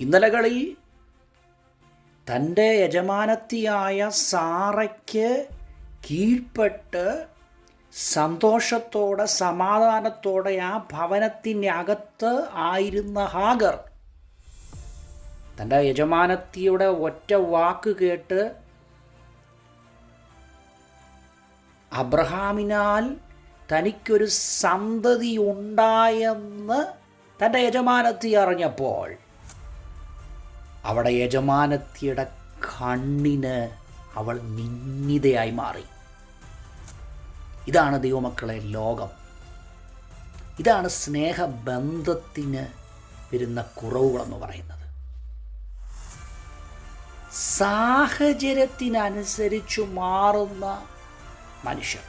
ഇന്നലകളിൽ തന്റെ യജമാനത്തിയായ സാറയ്ക്ക് കീഴ്പ്പെട്ട് സന്തോഷത്തോടെ സമാധാനത്തോടെ ആ ഭവനത്തിനകത്ത് ആയിരുന്ന ഹാഗർ തന്റെ യജമാനത്തിയുടെ ഒറ്റ വാക്ക് കേട്ട് അബ്രഹാമിനാൽ തനിക്കൊരു സന്തതി ഉണ്ടായെന്ന് തന്റെ യജമാനത്തി അറിഞ്ഞപ്പോൾ അവിടെ യജമാനത്തിയുടെ കണ്ണിന് അവൾ നിന്ദിതയായി മാറി. ഇതാണ് ദൈവമക്കളെ ലോകം. ഇതാണ് സ്നേഹബന്ധത്തിന് വരുന്ന കുറവുകളെന്ന് പറയുന്നത്. സാഹചര്യത്തിനനുസരിച്ചു മാറുന്ന മനുഷ്യർ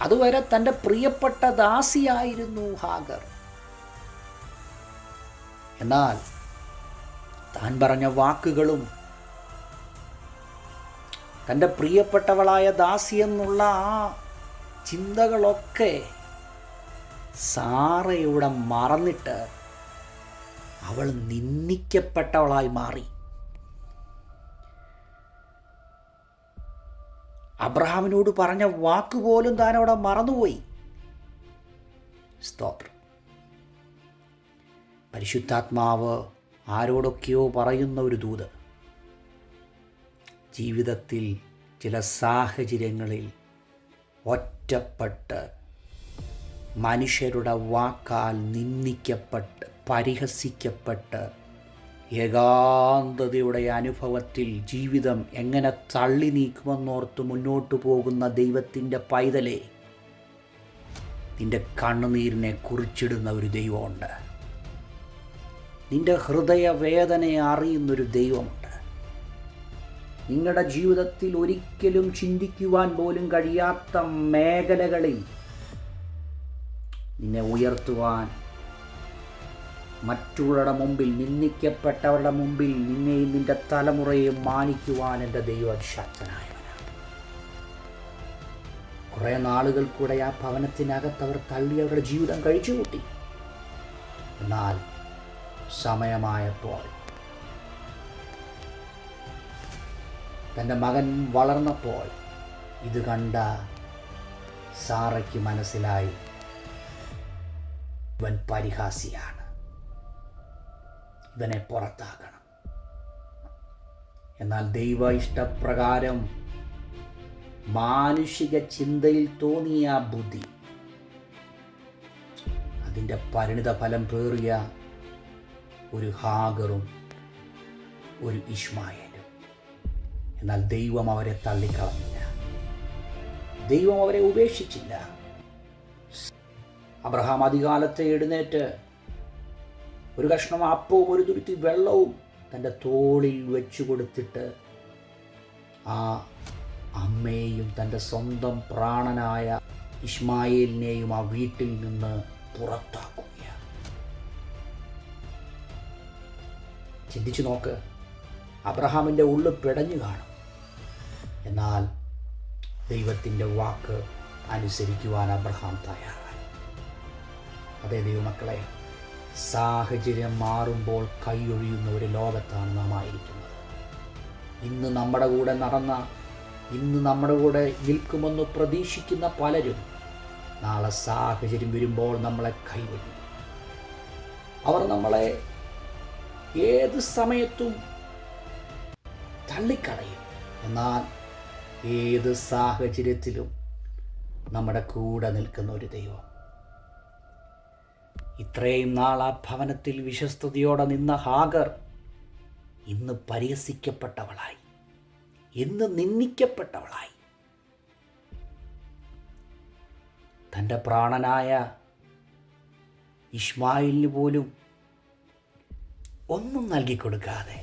അതുവരെ തന്റെ പ്രിയപ്പെട്ട ദാസിയായിരുന്നു ഹാഗർ. എന്നാൽ താൻ പറഞ്ഞ വാക്കുകളും തന്റെ പ്രിയപ്പെട്ടവളായ ദാസി എന്നുള്ള ആ ചിന്തകളൊക്കെ സാറയുടെ മറന്നിട്ട് അവൾ നിന്ദിക്കപ്പെട്ടവളായി മാറി. അബ്രഹാമിനോട് പറഞ്ഞ വാക്കുപോലും താൻ അവിടെ മറന്നുപോയി. സ്തോത്രം. പരിശുദ്ധാത്മാവ് ആരോടൊക്കെയോ പറയുന്ന ഒരു ദൂത്. ജീവിതത്തിൽ ചില സാഹചര്യങ്ങളിൽ ഒറ്റപ്പെട്ട് മനുഷ്യരുടെ വാക്കാൽ നിന്ദിക്കപ്പെട്ട് പരിഹസിക്കപ്പെട്ട് ഏകാന്തതയുടെ അനുഭവത്തിൽ ജീവിതം എങ്ങനെ തള്ളി നീക്കുമെന്നോർത്ത് മുന്നോട്ട് പോകുന്ന ദൈവത്തിന്റെ പൈതലെ നിന്റെ കണ്ണുനീരിനെ കുറിച്ചിടുന്ന ഒരു ദൈവമുണ്ട്. നിന്റെ ഹൃദയവേദനയെ അറിയുന്നൊരു ദൈവമുണ്ട്. നിങ്ങളുടെ ജീവിതത്തിൽ ഒരിക്കലും ചിന്തിക്കുവാൻ പോലും കഴിയാത്ത മേഖലകളിൽ നിന്നെ ഉയർത്തുവാൻ മറ്റുള്ളവരുടെ മുമ്പിൽ നിന്ദിക്കപ്പെട്ടവരുടെ മുമ്പിൽ നിന്നെയും നിന്റെ തലമുറയെയും മാനിക്കുവാൻ എന്റെ ദൈവം ശക്തനായവനാണ് കുറേ നാളുകൾ കൂടെ ആ ഭവനത്തിനകത്ത് അവർ തള്ളി അവരുടെ ജീവിതം കഴിച്ചുകൂട്ടി. എന്നാൽ സമയമായപ്പോൾ തന്റെ മകൻ വളർന്നപ്പോൾ ഇത് കണ്ട സാറയ്ക്ക് മനസ്സിലായി ഇവൻ പരിഹാസിയാണ്. ഇവനെ പുറത്താക്കണം. എന്നാൽ ദൈവ ഇഷ്ടപ്രകാരം മാനുഷിക ചിന്തയിൽ തോന്നിയ ബുദ്ധി അതിന്റെ പരിണിത ഫലം പേറിയ ഒരു ഹാഗറും ഒരു ഇഷ്മായലും. എന്നാൽ ദൈവം അവരെ തള്ളിക്കളഞ്ഞില്ല. ദൈവം അവരെ ഉപേക്ഷിച്ചില്ല. അബ്രഹാം അധികാലത്തെ എഴുന്നേറ്റ് ഒരു കഷ്ണം അപ്പവും ഒരു തുരുത്തി വെള്ളവും തന്റെ തോളിൽ വെച്ചു കൊടുത്തിട്ട് ആ അമ്മയെയും തന്റെ സ്വന്തം പ്രാണനായ ഇസ്മായിലിനെയും ആ വീട്ടിൽ നിന്ന് പുറത്താക്കുകയാണ് ചിന്തിച്ചു നോക്ക്. അബ്രഹാമിന്റെ ഉള്ളു പിടഞ്ഞു കാണും. എന്നാൽ ദൈവത്തിന്റെ വാക്ക് അനുസരിക്കുവാൻ അബ്രഹാം തയ്യാറായി. അതേ ദൈവമക്കളെ സാഹചര്യം മാറുമ്പോൾ കൈയൊഴിയുന്ന ഒരു ലോകത്താണ് നാം ആയിരിക്കുന്നത്. ഇന്ന് നമ്മുടെ കൂടെ നടന്ന ഇന്ന് നമ്മുടെ കൂടെ നിൽക്കുമെന്ന് പ്രതീക്ഷിക്കുന്ന പലരും നാളെ സാഹചര്യം വരുമ്പോൾ നമ്മളെ കൈവഴിയും അവർ നമ്മളെ ഏത് സമയത്തും തള്ളിക്കളയും. എന്നാൽ ഏത് സാഹചര്യത്തിലും നമ്മുടെ കൂടെ നിൽക്കുന്ന ഒരു ദൈവം. ഇത്രയും നാൾ ആ ഭവനത്തിൽ വിശ്വസ്തയോടെ നിന്ന ഹാഗർ ഇന്ന് പരിഹസിക്കപ്പെട്ടവളായി. ഇന്ന് നിന്ദിക്കപ്പെട്ടവളായി. തന്റെ പ്രാണനായ ഇഷ്മായിലിന് പോലും ഒന്നും നൽകിക്കൊടുക്കാതെ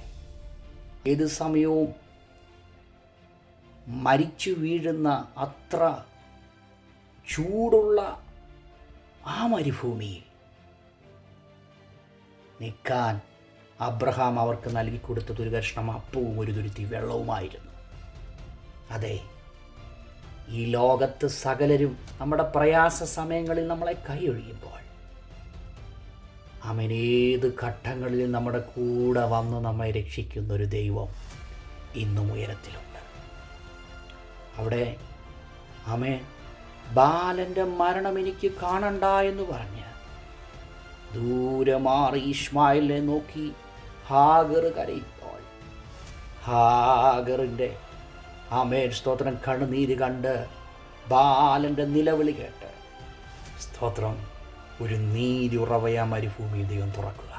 ഏത് സമയവും മരിച്ചു വീഴുന്ന അത്ര ചൂടുള്ള ആ മരുഭൂമിയിൽ നിൽക്കാൻ അബ്രഹാം അവർക്ക് നൽകിക്കൊടുത്തത് ഒരു കഷ്ണം അപ്പവും ഒരു തുരുത്തി വെള്ളവുമായിരുന്നു. അതെ ഈ ലോകത്ത് സകലരും നമ്മുടെ പ്രയാസ സമയങ്ങളിൽ നമ്മളെ കൈയൊഴിയുമ്പോൾ അവൻ ഏത് ഘട്ടങ്ങളിൽ നമ്മുടെ കൂടെ വന്ന് നമ്മെ രക്ഷിക്കുന്ന ഒരു ദൈവം ഇന്നും ഉയരത്തിലുണ്ട്. അവിടെ അമേ ബാലന്റെ മരണം എനിക്ക് കാണണ്ട എന്ന് പറഞ്ഞ് ദൂരെ മാറി ഇസ്മായിലിനെ നോക്കി ഹാഗർ കരയിപ്പോൾ ഹാഗറിന്റെ അമേൻ സ്തോത്രം കണ്ണുനീര് കണ്ട് ബാലന്റെ നിലവിളി കേട്ട് സ്തോത്രം ഒരു നീരുറവയ മരുഭൂമി ദൈവം തുറക്കുക.